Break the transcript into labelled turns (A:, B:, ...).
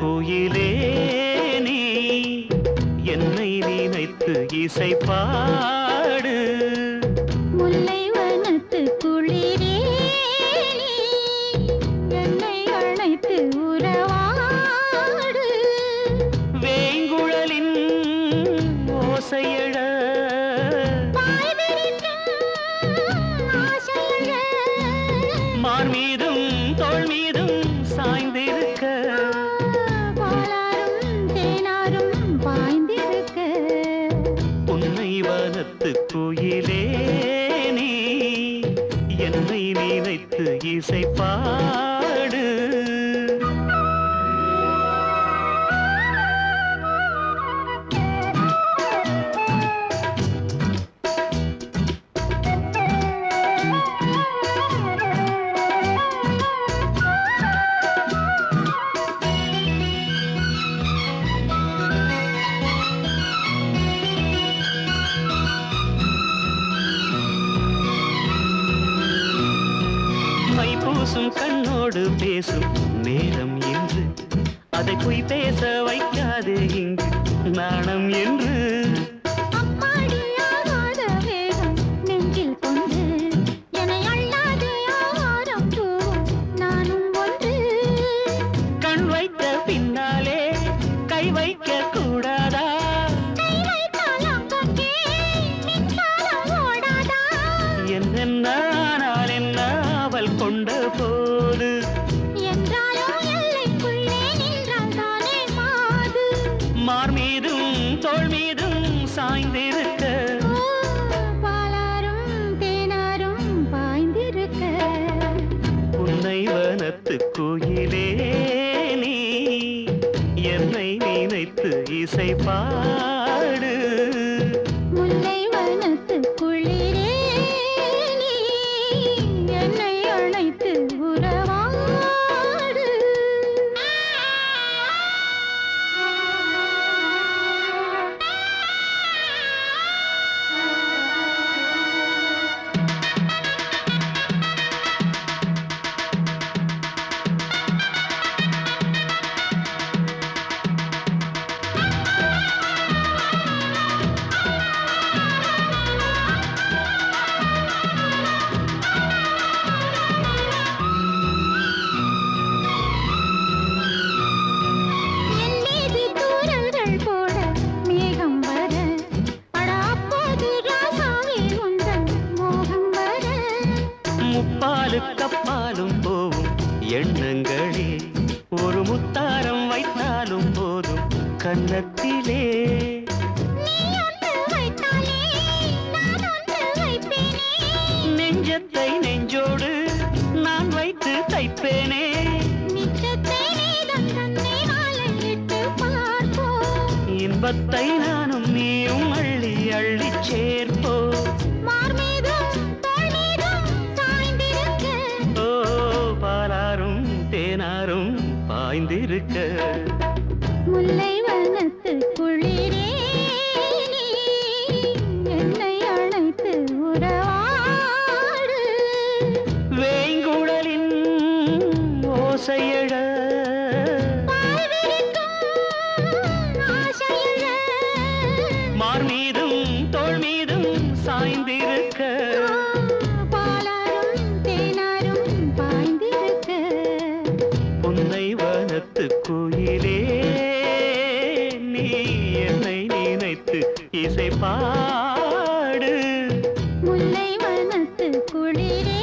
A: கோயிலே இசை பாடு.
B: முல்லை வனத்து குளிரே என்னை அழைத்து உறவாடு.
A: வேங்குழலின் ஓசையழ
B: பாய்
A: வனத்து கோயிலே நீ என்னை நினைத்து இசைப்பா மை பூசும் கண்ணோடு பேசும் நேரம் என்று அதை பொய் பேச வைக்காது இங்கு நாணம் என்று.
B: கொண்ட
A: போது மார் மீதும் தோள் மீதும் சாய்ந்திருக்க.
B: பாலாரும் தேனாரும் பாய்ந்திருக்க.
A: உன்னை வனத்து கோயிலே நீ என்னை நினைத்து இசை பாடு முப்பாலு கப்பாலும் போவும் எண்ணங்களே. ஒரு முத்தாரம் வைத்தாலும் போதும் கன்னத்திலே. நெஞ்சத்தை நெஞ்சோடு நான் வைத்து தைப்பேனே. இன்பத்தை நானும் நீயும் அள்ளி அள்ளி சேர்ப்போ தேனாரும் பாய்ந்திருக்க.
B: முல்லை வனத்து குளிரே என்னை அழைத்து உறவாடு.
A: வேங்குழலின் ஓசையழ கோயிலே நீ என்னை நினைத்து இசை பாடு.
B: முல்லை மனத்து குளிரே